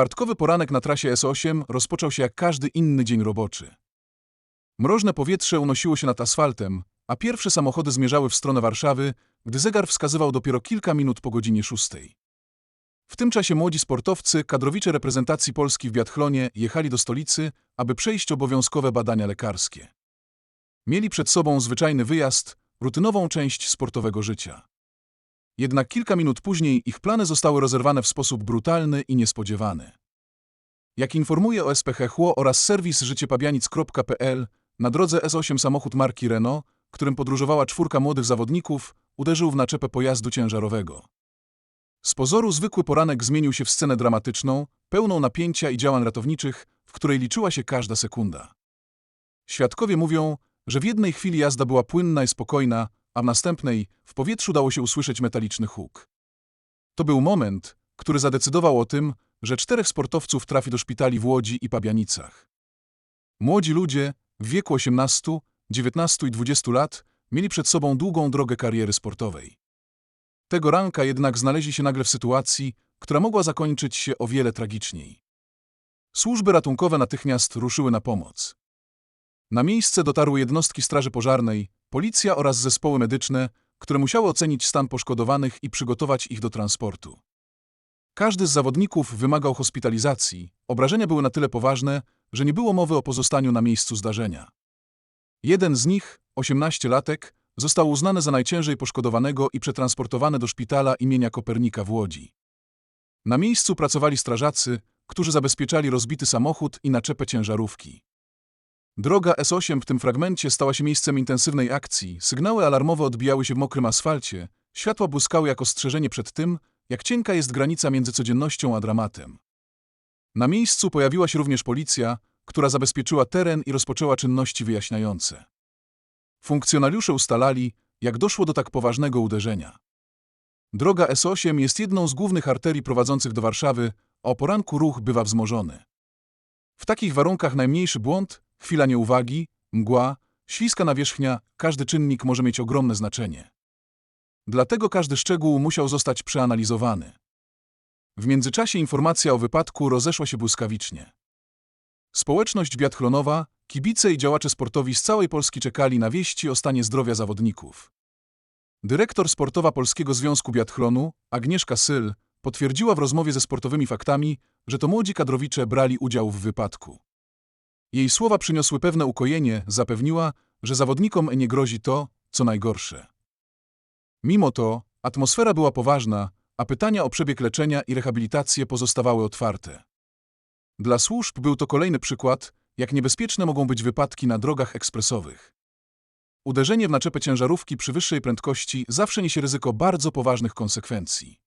Czwartkowy poranek na trasie S8 rozpoczął się jak każdy inny dzień roboczy. Mroźne powietrze unosiło się nad asfaltem, a pierwsze samochody zmierzały w stronę Warszawy, gdy zegar wskazywał dopiero kilka minut po godzinie szóstej. W tym czasie młodzi sportowcy, kadrowicze reprezentacji Polski w biathlonie jechali do stolicy, aby przejść obowiązkowe badania lekarskie. Mieli przed sobą zwyczajny wyjazd, rutynową część sportowego życia. Jednak kilka minut później ich plany zostały rozerwane w sposób brutalny i niespodziewany. Jak informuje o SPH Chło oraz serwis życiepabianic.pl, na drodze S8 samochód marki Renault, którym podróżowała czwórka młodych zawodników, uderzył w naczepę pojazdu ciężarowego. Z pozoru zwykły poranek zmienił się w scenę dramatyczną, pełną napięcia i działań ratowniczych, w której liczyła się każda sekunda. Świadkowie mówią, że w jednej chwili jazda była płynna i spokojna, a w następnej w powietrzu dało się usłyszeć metaliczny huk. To był moment, który zadecydował o tym, że czterech sportowców trafi do szpitali w Łodzi i Pabianicach. Młodzi ludzie, w wieku 18, 19 i 20 lat, mieli przed sobą długą drogę kariery sportowej. Tego ranka jednak znaleźli się nagle w sytuacji, która mogła zakończyć się o wiele tragiczniej. Służby ratunkowe natychmiast ruszyły na pomoc. Na miejsce dotarły jednostki Straży Pożarnej, policja oraz zespoły medyczne, które musiały ocenić stan poszkodowanych i przygotować ich do transportu. Każdy z zawodników wymagał hospitalizacji, obrażenia były na tyle poważne, że nie było mowy o pozostaniu na miejscu zdarzenia. Jeden z nich, 18-latek, został uznany za najciężej poszkodowanego i przetransportowany do szpitala imienia Kopernika w Łodzi. Na miejscu pracowali strażacy, którzy zabezpieczali rozbity samochód i naczepę ciężarówki. Droga S8 w tym fragmencie stała się miejscem intensywnej akcji, sygnały alarmowe odbijały się w mokrym asfalcie, światła błyskały jako strzeżenie przed tym, jak cienka jest granica między codziennością a dramatem. Na miejscu pojawiła się również policja, która zabezpieczyła teren i rozpoczęła czynności wyjaśniające. Funkcjonariusze ustalali, jak doszło do tak poważnego uderzenia. Droga S8 jest jedną z głównych arterii prowadzących do Warszawy, a o poranku ruch bywa wzmożony. W takich warunkach najmniejszy błąd, chwila nieuwagi, mgła, śliska nawierzchnia, każdy czynnik może mieć ogromne znaczenie. Dlatego każdy szczegół musiał zostać przeanalizowany. W międzyczasie informacja o wypadku rozeszła się błyskawicznie. Społeczność biathlonowa, kibice i działacze sportowi z całej Polski czekali na wieści o stanie zdrowia zawodników. Dyrektor sportowa Polskiego Związku Biathlonu, Agnieszka Syl, potwierdziła w rozmowie ze sportowymi faktami, że to młodzi kadrowicze brali udział w wypadku. Jej słowa przyniosły pewne ukojenie, zapewniła, że zawodnikom nie grozi to, co najgorsze. Mimo to, atmosfera była poważna, a pytania o przebieg leczenia i rehabilitację pozostawały otwarte. Dla służb był to kolejny przykład, jak niebezpieczne mogą być wypadki na drogach ekspresowych. Uderzenie w naczepę ciężarówki przy wyższej prędkości zawsze niesie ryzyko bardzo poważnych konsekwencji.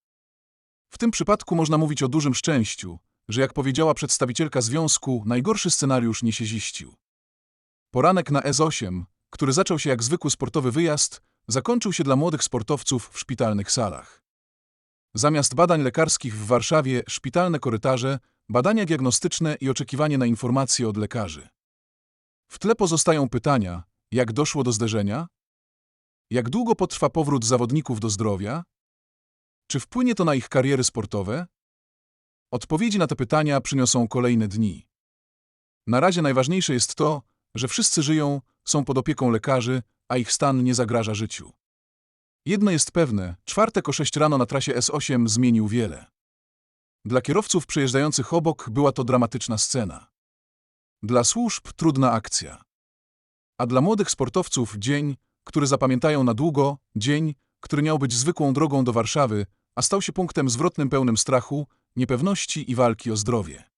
W tym przypadku można mówić o dużym szczęściu, że jak powiedziała przedstawicielka związku, najgorszy scenariusz nie się ziścił. Poranek na S8, który zaczął się jak zwykły sportowy wyjazd, zakończył się dla młodych sportowców w szpitalnych salach. Zamiast badań lekarskich w Warszawie, szpitalne korytarze, badania diagnostyczne i oczekiwanie na informacje od lekarzy. W tle pozostają pytania, jak doszło do zderzenia? Jak długo potrwa powrót zawodników do zdrowia? Czy wpłynie to na ich kariery sportowe? Odpowiedzi na te pytania przyniosą kolejne dni. Na razie najważniejsze jest to, że wszyscy żyją, są pod opieką lekarzy, a ich stan nie zagraża życiu. Jedno jest pewne, czwartek o 6 rano na trasie S8 zmienił wiele. Dla kierowców przejeżdżających obok była to dramatyczna scena. Dla służb trudna akcja. A dla młodych sportowców dzień, który zapamiętają na długo, dzień, który miał być zwykłą drogą do Warszawy, a stał się punktem zwrotnym pełnym strachu, niepewności i walki o zdrowie.